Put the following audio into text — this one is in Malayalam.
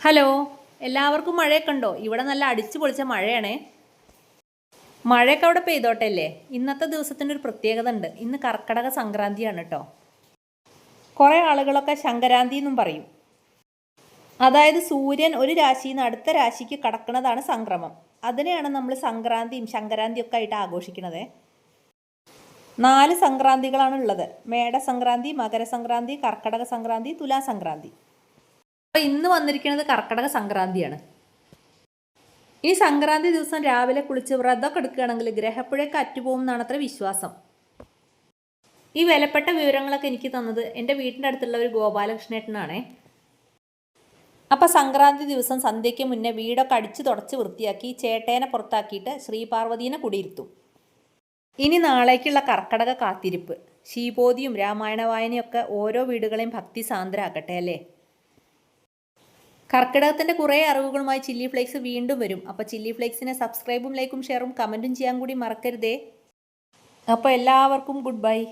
ഹലോ എല്ലാവർക്കും മഴയൊക്കെ ഉണ്ടോ? ഇവിടെ നല്ല അടിച്ചു പൊളിച്ച മഴയാണേ. മഴയൊക്കെ അവിടെ പെയ്തോട്ടെ അല്ലേ ഇന്നത്തെ ദിവസത്തിന്റെ ഒരു പ്രത്യേകത ഉണ്ട്. ഇന്ന് കർക്കടക സംക്രാന്തിയാണ് കേട്ടോ കുറേ ആളുകളൊക്കെ ശങ്കരാന്തി എന്നും പറയും. അതായത് സൂര്യൻ ഒരു രാശിയിൽ നിന്ന് അടുത്ത രാശിക്ക് കടക്കുന്നതാണ് സംക്രമം. അതിനെയാണ് നമ്മൾ സംക്രാന്തിയും ശങ്കരാന്തിയും ഒക്കെ ആയിട്ട് ആഘോഷിക്കുന്നത് നാല് സംക്രാന്തികളാണ് ഉള്ളത്. മേടസംക്രാന്തി മകരസംക്രാന്തി കർക്കടക സംക്രാന്തി തുലാ സംക്രാന്തി അപ്പോൾ ഇന്ന് വന്നിരിക്കുന്നത് കർക്കിടക സംക്രാന്തിയാണ്. ഈ സംക്രാന്തി ദിവസം രാവിലെ കുളിച്ച് വ്രതമൊക്കെ എടുക്കുകയാണെങ്കിൽ ഗ്രഹപ്പുഴയൊക്കെ അറ്റുപോകും എന്നാണ് അത്ര വിശ്വാസം. ഈ വിലപ്പെട്ട വിവരങ്ങളൊക്കെ എനിക്ക് തന്നത് എന്റെ വീടിന്റെ അടുത്തുള്ള ഒരു ഗോപാലകൃഷ്ണേട്ടനാണേ. അപ്പോൾ സംക്രാന്തി ദിവസം സന്ധ്യയ്ക്ക് മുന്നേ വീടൊക്കെ അടിച്ചു തുടച്ച് വൃത്തിയാക്കി ചേട്ടേനെ പുറത്താക്കിയിട്ട് ശ്രീപാർവതീനെ കുടിയിരുത്തും. ഇനി നാളേക്കുള്ള കർക്കടക കാത്തിരിപ്പ്. ശീബോധിയും രാമായണ വായനയൊക്കെ ഓരോ വീടുകളെയും ഭക്തി സാന്ദ്രാക്കട്ടെ അല്ലേ? കർക്കിടകത്തിന്റെ കുറേ അറിവുകളുമായി ചില്ലി ഫ്ലേക്സ് വീണ്ടും വരും. അപ്പോൾ ചില്ലി ഫ്ലേക്സിനെ സബ്സ്ക്രൈബും ലൈക്കും ഷെയറും കമന്റും ചെയ്യാൻ കൂടി മറക്കരുതേ. അപ്പോൾ എല്ലാവർക്കും ഗുഡ് ബൈ